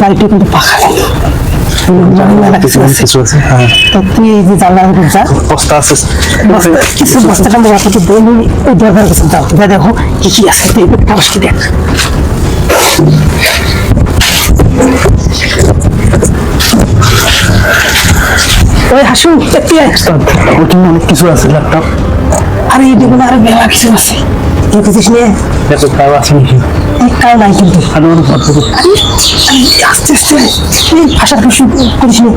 বাড়িটা কিন্তু পাখা নেই কিছু হ্যাঁ। বস্তাটা ওই দরকার কাছে দাও দেখো কি কি আছে। দেখ। ওই হাসু একটু অনেক কিছু আছে ল্যাপটপ আরে এই দেখুন আরে মেলা কিছু আছে। দেখেছিস নিয়ে দেখো তাও আছে নাকি একটাও নাই কিন্তু আর অনেক আরে আরে আস্তে আস্তে এই ভাষা কিছু করিস নি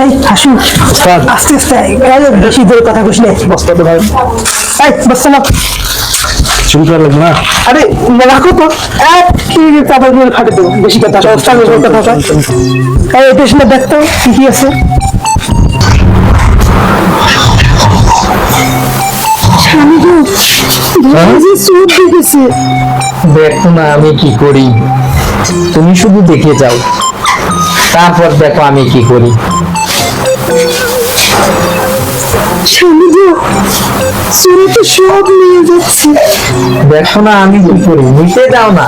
এই হাসু। আস্তে আস্তে বেশি জোরে কথা কইস না বস্তা তো ভাই এই বসতে না করা লাগবে না আরে রাখো তো এক কি তারপর ফাটে দেবো বেশি কথা কথা কথা এই শুনে দেখতো কি কি আছে দেখো না আমি কি করি? তুমি শুধু দেখে যাও। তারপর দেখো আমি কি করি। তো সব নিয়ে যাচ্ছে। দেখো না আমি কি করি? নিতে দাও না।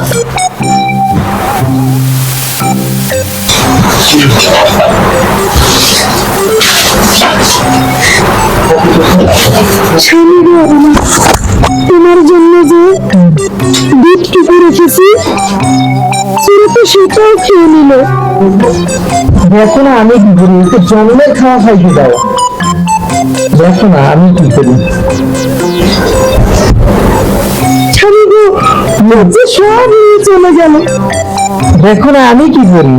স্বামী তোমার জন্য যে দুধটুকু রেখেছি সুরে তো সেটাও খেয়ে নিল। দেখো না আমি কি করি? ওকে জন্মের খাওয়া খাইতে দাও? দেখো না আমি কি করি? স্বামী গো যে সব নিয়ে চলে গেল। দেখো না আমি কি করি?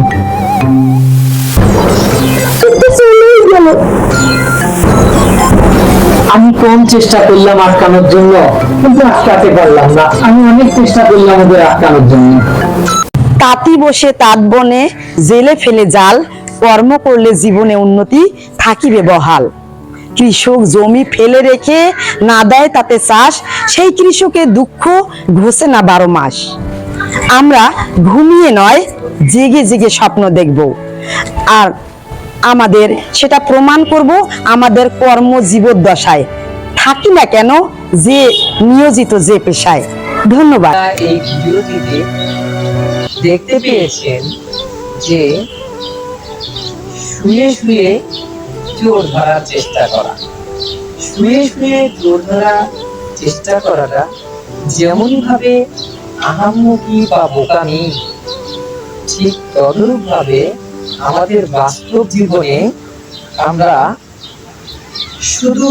আমি কম চেষ্টা করলাম আটকানোর জন্য, কিন্তু আটকাতে পারলাম না। আমি অনেক চেষ্টা করলাম ওদের আটকানোর জন্য। তাঁতি বসে তাঁত বনে, জেলে ফেলে জাল, কর্ম করলে জীবনে উন্নতি থাকিবে বহাল। কৃষক জমি ফেলে রেখে না দেয় তাতে চাষ, সেই কৃষকের দুঃখ ঘোষে না বারো মাস। আমরা ঘুমিয়ে নয়, জেগে জেগে স্বপ্ন দেখব। আর আমাদের, সেটা প্রমাণ করব আমাদের কর্ম জীবদ্দশায় থাকি না কেন যে নিয়োজিত যে পেশায়। ধন্যবাদ। এই ভিডিওটিতে দেখতে পেয়েছেন যে শুয়ে শুয়ে চোর ধরার চেষ্টা করা। শুয়ে শুয়ে চোর ধরার চেষ্টা করাটা যেমনই ভাবে আহাম্মকি বা বোকামি ঠিক তদরূপ ভাবে আমাদের বাস্তব জীবনে আমরা শুধু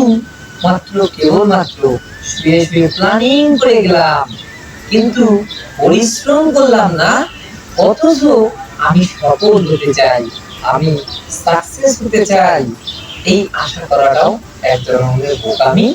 মাত্র কেবলমাত্র শুয়ে শুয়ে প্ল্যানিং করে গেলাম, কিন্তু পরিশ্রম করলাম না, অথচ আমি সফল হতে চাই, আমি সাকসেস হতে চাই। এই আশা করাটাও এক ধরনের বোকামি।